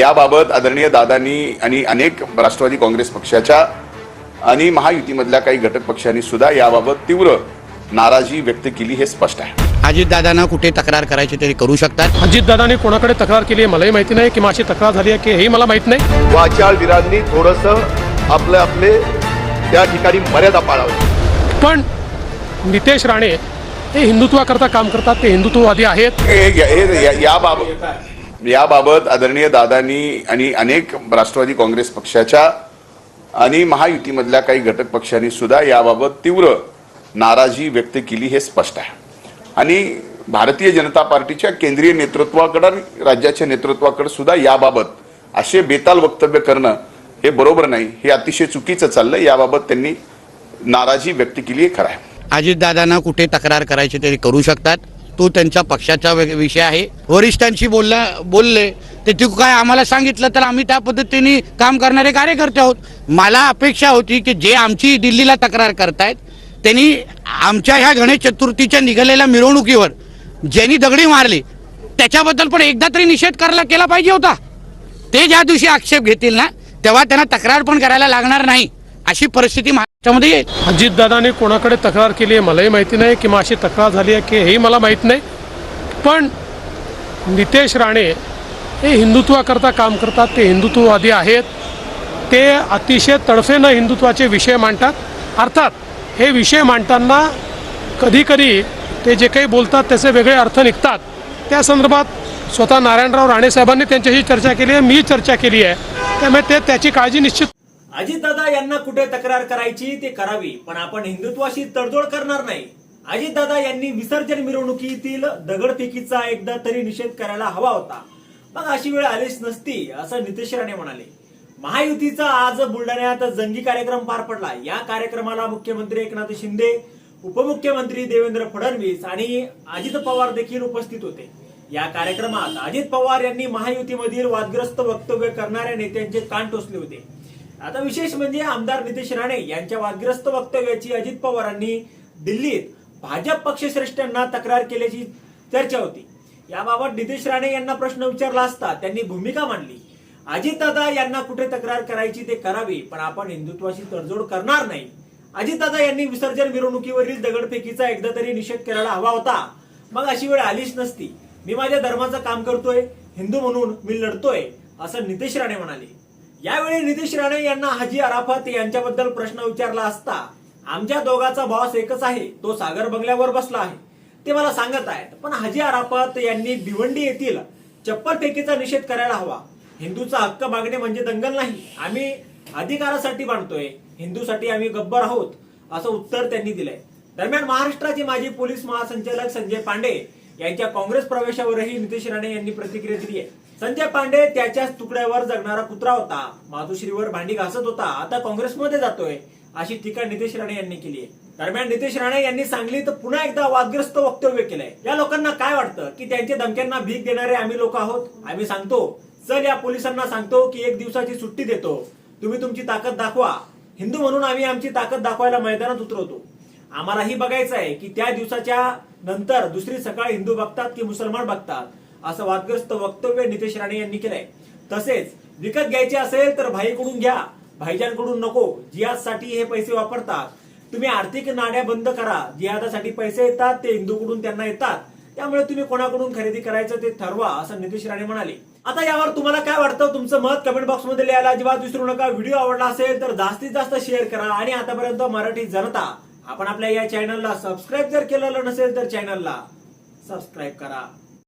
याबाबत आदरणीय दादांनी आणि अनेक राष्ट्रवादी काँग्रेस पक्षाच्या आणि महायुतीमधल्या काही घटक पक्षांनी सुद्धा याबाबत तीव्र नाराजी व्यक्त केली हे स्पष्ट आहे. अजितदादांना कुठे तक्रार करायची तरी करू शकतात? अजितदादांनी कोणाकडे तक्रार केली आहे मलाही माहिती नाही किंवा अशी तक्रार झाली आहे की हेही मला माहीत नाही. वाचाळवीरांनी थोडस आपले आपले त्या ठिकाणी मर्यादा पाळावी. पण नितेश राणे हे हिंदुत्वाकरता काम करतात ते हिंदुत्ववादी आहेत. हे- हे- या- याबाबत याबाबत आदरणीय दादांनी आणि अनेक राष्ट्रवादी काँग्रेस पक्षाच्या आणि महायुतीमधल्या काही घटक पक्षांनी सुद्धा याबाबत तीव्र नाराजी व्यक्त केली हे स्पष्ट आहे. आणि भारतीय जनता पार्टीच्या केंद्रीय नेतृत्वाकडे आणि राज्याच्या नेतृत्वाकडे सुद्धा याबाबत असे बेताल वक्तव्य करणं हे बरोबर नाही हे अतिशय चुकीचं चाललं याबाबत त्यांनी नाराजी व्यक्त केली हे खरं आहे. अजितदादांना कुठे तक्रार करायची तरी करू शकतात? तो त्यांच्या पक्षाचा विषय आहे. वरिष्ठांशी बोलल्या बोलले. ते तू काय आम्हाला सांगितलं तर आम्ही त्या पद्धतीने काम करणारे कार्यकर्ते आहोत. मला अपेक्षा होती की जे आमची दिल्लीला तक्रार करतायत त्यांनी आमच्या ह्या गणेश चतुर्थीच्या निघालेल्या मिरवणुकीवर ज्यांनी दगडी मारली त्याच्याबद्दल पण एकदा तरी निषेध करायला केला पाहिजे होता. ते ज्या दिवशी आक्षेप घेतील ना तेव्हा त्यांना तक्रार पण करायला लागणार नाही. अशी परिस्थिती महाराष्ट्रामध्ये येईल. अजितदादांनी कोणाकडे तक्रार केली आहे मलाही माहिती नाही किंवा अशी तक्रार झाली आहे की हेही मला माहीत नाही. पण नितेश राणे हे हिंदुत्वाकरता काम करतात ते हिंदुत्ववादी आहेत. ते अतिशय तडफेनं हिंदुत्वाचे विषय मांडतात. अर्थात हे विषय मांडताना कधीकधी ते जे काही बोलतात त्याचे वेगळे अर्थ निघतात. त्या संदर्भात स्वतः नारायणराव राणे साहेबांनी त्यांच्याशी चर्चा केली आहे मी चर्चा केली आहे. त्यामुळे ते त्याची काळजी निश्चित अजितदादा यांना कुठे तक्रार करायची ते करावी पण आपण हिंदुत्वाशी तडजोड करणार नाही. अजितदादा यांनी विसर्जन मिरवणुकीतील दगडफेकीचा एकदा तरी निषेध करायला हवा होता. मग अशी वेळ आलीच नसती असं नितेश राणे म्हणाले. महायुतीचा आज बुलढाण्यात जंगी कार्यक्रम पार पडला. या कार्यक्रमाला मुख्यमंत्री एकनाथ शिंदे उपमुख्यमंत्री देवेंद्र फडणवीस आणि अजित पवार देखील उपस्थित होते. या कार्यक्रमात अजित पवार यांनी महायुतीमधील वादग्रस्त वक्तव्य करणाऱ्या नेत्यांचे कान टोचले होते. आता विशेष म्हणजे आमदार नितेश राणे यांच्या वादग्रस्त वक्तव्याची अजित पवारांनी दिल्लीत भाजप पक्षश्रेष्ठांना तक्रार केल्याची चर्चा होती. याबाबत नितेश राणे यांना प्रश्न विचारला असता त्यांनी भूमिका मांडली. अजितदादा यांना कुठे तक्रार करायची ते करावी पण आपण हिंदुत्वाशी तडजोड करणार नाही. अजितदादा यांनी विसर्जन मिरवणुकीवरील दगडफेकीचा एकदा तरी निषेध करायला हवा होता. मग अशी वेळ आलीच नसती. मी माझ्या धर्माचं काम करतोय हिंदू म्हणून मी लढतोय असं नितेश राणे म्हणाले. यावेळी नितीश राणे यांना हाजी अराफत यांच्याबद्दल प्रश्न विचारला असता आमच्या दोघाचा बॉस एकच आहे तो सागर बंगल्यावर बसला आहे. ते मला सांगत आहेत पण हाजी अराफत यांनी भिवंडी येथील चप्पल फेकीचा निषेध करायला हवा. हिंदूचा हक्क मागणे म्हणजे दंगल नाही. आम्ही अधिकारासाठी बांधतोय हिंदूसाठी आम्ही गब्बर आहोत असं उत्तर त्यांनी दिलंय. दरम्यान महाराष्ट्राचे माजी पोलीस महासंचालक संजय पांडे यांच्या काँग्रेस प्रवेशावरही नितेश राणे यांनी प्रतिक्रिया दिली आहे. संजय पांडे त्याच्याच तुकड्यावर जगणारा कुत्रा होता. मातोश्रीवर भांडी घासत होता. आता काँग्रेसमध्ये जातोय अशी टीका नितेश राणे यांनी केली आहे. दरम्यान नितेश राणे यांनी सांगलीत पुन्हा एकदा वादग्रस्त वक्तव्य केलंय. या लोकांना काय वाटतं? की त्यांच्या धमक्यांना भीक देणारे आम्ही लोक आहोत? आम्ही सांगतो चल या पोलिसांना सांगतो की एक दिवसाची सुट्टी देतो. तुम्ही तुमची ताकद दाखवा. हिंदू म्हणून आम्ही आमची ताकद दाखवायला मैदानात उतरवतो. आम्हालाही बघायचं आहे की त्या दिवसाच्या नंतर दुसरी सकाळ हिंदू बघतात की मुसलमान बघतात? असं वादग्रस्त वक्तव्य नितेश राणे यांनी केलंय. तसेच विकत घ्यायचे असेल तर भाईकडून घ्या. भाईजानकडून नको. जिहादसाठी हे पैसे वापरतात. तुम्ही आर्थिक नाड्या बंद करा. जिहादासाठी पैसे येतात ते हिंदूकडून त्यांना येतात. त्यामुळे तुम्ही कोणाकडून खरेदी करायचं ते ठरवा असं नितेश राणे म्हणाले. आता यावर तुम्हाला काय वाटतं? तुमचं मत कमेंट बॉक्समध्ये लिहायला अजिबात विसरू नका. व्हिडिओ आवडला असेल तर जास्तीत जास्त शेअर करा. आणि आतापर्यंत मराठी जनता आपण आपल्या या चॅनलला सबस्क्राईब जर केलेलं नसेल तर चॅनलला सबस्क्राईब करा.